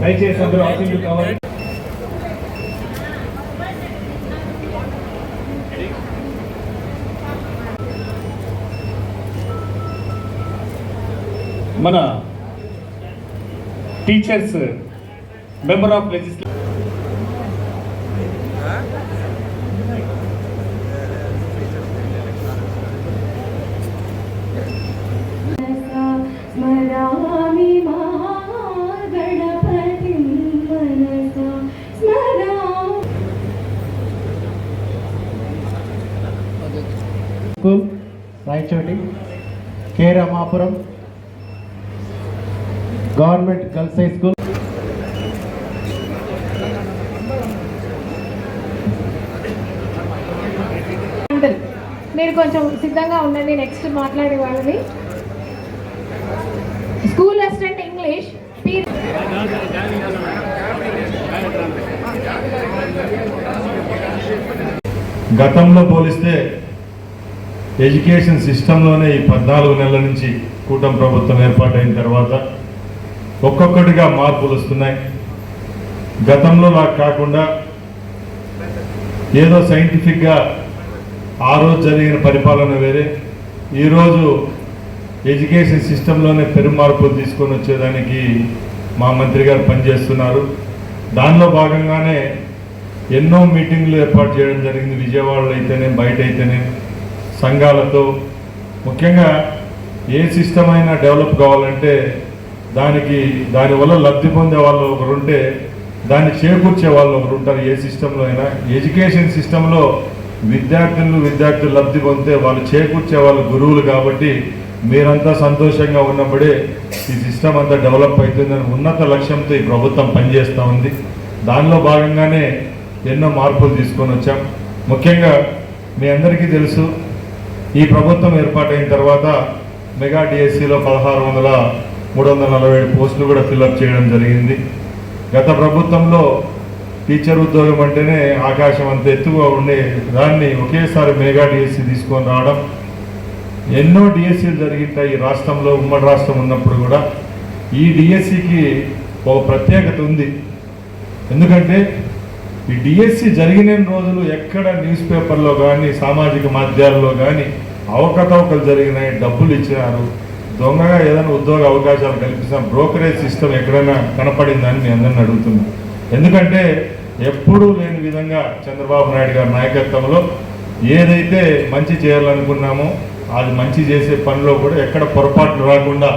దయచేసి అందరూ అతిథులు కావాలి మన teachers member of legislation Rayachoti K Ramapuram government girls high school. మీరు కొంచెం సిద్ధంగా ఉండండి నెక్స్ట్ మాట్లాడే వాళ్ళని. స్కూల్ అసిస్టెంట్ ఇంగ్లీష్ గతంలో పోలిస్తే ఎడ్యుకేషన్ సిస్టంలోనే ఈ పద్నాలుగు నెలల నుంచి కూటమి ప్రభుత్వం ఏర్పాటైన తర్వాత ఒక్కొక్కటిగా మార్పులు వస్తున్నాయి. గతంలో నాకు కాకుండా ఏదో సైంటిఫిక్గా ఆ రోజు జరిగిన పరిపాలన వేరే. ఈరోజు ఎడ్యుకేషన్ సిస్టంలోనే పెరు మార్పులు తీసుకొని వచ్చేదానికి మా మంత్రి గారు పనిచేస్తున్నారు. దానిలో భాగంగానే ఎన్నో మీటింగ్లు ఏర్పాటు చేయడం జరిగింది. విజయవాడలో అయితేనే బయట అయితేనే సంఘాలతో. ముఖ్యంగా ఏ సిస్టమ్ అయినా డెవలప్ కావాలంటే దానికి దానివల్ల లబ్ధి పొందే వాళ్ళు ఒకరు ఉంటే దాన్ని చేకూర్చే వాళ్ళు ఒకరు ఉంటారు ఏ సిస్టంలో అయినా. ఎడ్యుకేషన్ సిస్టంలో విద్యార్థులు విద్యార్థులు లబ్ధి పొందితే వాళ్ళు చేకూర్చే వాళ్ళు గురువులు కాబట్టి మీరంతా సంతోషంగా ఉన్నప్పుడే ఈ సిస్టమ్ అంతా డెవలప్ అవుతుందని ఉన్నత లక్ష్యంతో ఈ ప్రభుత్వం పనిచేస్తూ ఉంది. దానిలో భాగంగానే ఎన్నో మార్పులు తీసుకొని వచ్చాం. ముఖ్యంగా మీ అందరికీ తెలుసు ఈ ప్రభుత్వం ఏర్పాటైన తర్వాత మెగా డిఎస్సిలో పదహారు వందల మూడు వందల నలభై ఏడు పోస్టులు కూడా ఫిల్అప్ చేయడం జరిగింది. గత ప్రభుత్వంలో టీచర్ ఉద్యోగం అంటేనే ఆకాశం అంత ఎత్తుగా ఉండే దాన్ని ఒకేసారి మెగా డిఎస్సి తీసుకొని రావడం ఎన్నో డిఎస్సీలు జరిగింటాయి ఈ రాష్ట్రంలో ఉమ్మడి రాష్ట్రం ఉన్నప్పుడు కూడా. ఈ డిఎస్సికి ఒక ప్రత్యేకత ఉంది. ఎందుకంటే ఈ డిఎస్సి జరిగిన రోజులు ఎక్కడ న్యూస్ పేపర్లో కానీ సామాజిక మాధ్యాల్లో కానీ అవకతవకలు జరిగినాయి డబ్బులు ఇచ్చినారు. దొంగగా ఏదైనా ఉద్యోగ అవకాశాలు కల్పిస్తాం బ్రోకరేజ్ సిస్టమ్ ఎక్కడైనా కనపడిందని మీ అందరిని అడుగుతున్నాను ఎందుకంటే ఎప్పుడూ లేని విధంగా చంద్రబాబు నాయుడు గారి నాయకత్వంలో ఏదైతే మంచి చేయాలనుకున్నామో అది మంచి చేసే పనిలో కూడా ఎక్కడ పొరపాట్లు రాకుండా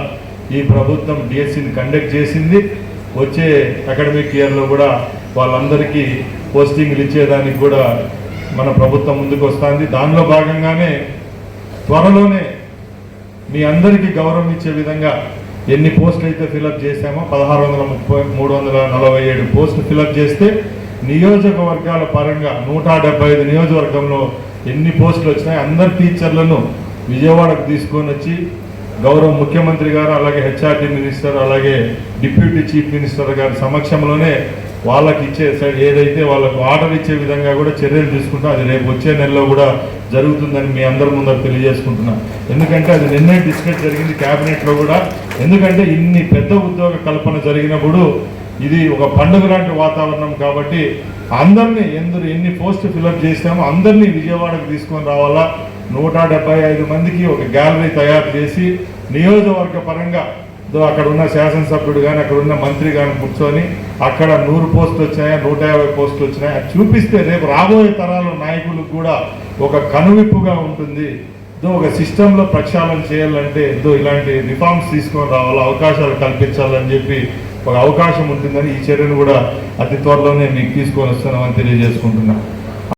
ఈ ప్రభుత్వం డిఎస్సిని కండక్ట్ చేసింది. వచ్చే అకాడమిక్ ఇయర్లో కూడా వాళ్ళందరికీ పోస్టింగ్లు ఇచ్చేదానికి కూడా మన ప్రభుత్వం ముందుకు వస్తుంది దానిలో భాగంగానే త్వరలోనే మీ అందరికీ గౌరవం ఇచ్చే విధంగా ఎన్ని పోస్టులు అయితే ఫిలప్ చేశామో పదహారు వందల ముప్పై మూడు వందల నలభై ఏడు పోస్టులు ఫిలప్ చేస్తే నియోజకవర్గాల పరంగా నూట డెబ్బై ఐదు నియోజకవర్గంలో ఎన్ని పోస్టులు వచ్చినాయి అందరి టీచర్లను విజయవాడకు తీసుకొని వచ్చి గౌరవ ముఖ్యమంత్రి గారు అలాగే హెచ్ఆర్డి మినిస్టర్ అలాగే డిప్యూటీ చీఫ్ మినిస్టర్ గారి సమక్షంలోనే వాళ్ళకి ఇచ్చే ఏదైతే వాళ్ళకు ఆర్డర్ ఇచ్చే విధంగా కూడా చర్యలు తీసుకుంటాం అది రేపు వచ్చే నెలలో కూడా జరుగుతుందని మీ అందరి ముందర తెలియజేసుకుంటున్నా. ఎందుకంటే అది నిన్నే డిస్కస్ జరిగింది క్యాబినెట్లో కూడా. ఎందుకంటే ఇన్ని పెద్ద ఉద్యోగ కల్పన జరిగినప్పుడు ఇది ఒక పండుగ లాంటి వాతావరణం కాబట్టి అందరినీ ఎందరు ఎన్ని పోస్ట్ ఫిలప్ చేసామో అందరినీ విజయవాడకు తీసుకొని రావాలా? నూట ఐదు మందికి ఒక గ్యాలరీ తయారు చేసి నియోజకవర్గ పరంగా అక్కడ ఉన్న శాసనసభ్యుడు కానీ అక్కడ ఉన్న మంత్రి కానీ కూర్చొని అక్కడ నూరు పోస్టులు వచ్చాయా నూట యాభై పోస్టులు వచ్చినాయా అది చూపిస్తే రేపు రాబోయే తరాల నాయకులకు కూడా ఒక కనువిప్పుగా ఉంటుంది. దో ఒక సిస్టంలో ప్రక్షాళన చేయాలంటే దో ఇలాంటి రిఫార్మ్స్ తీసుకొని రావాలి అవకాశాలు కల్పించాలని చెప్పి ఒక అవకాశం ఉంటుందని ఈ చర్యను కూడా అతి త్వరలోనే మీకు తీసుకొని వస్తున్నామని తెలియజేసుకుంటున్నాను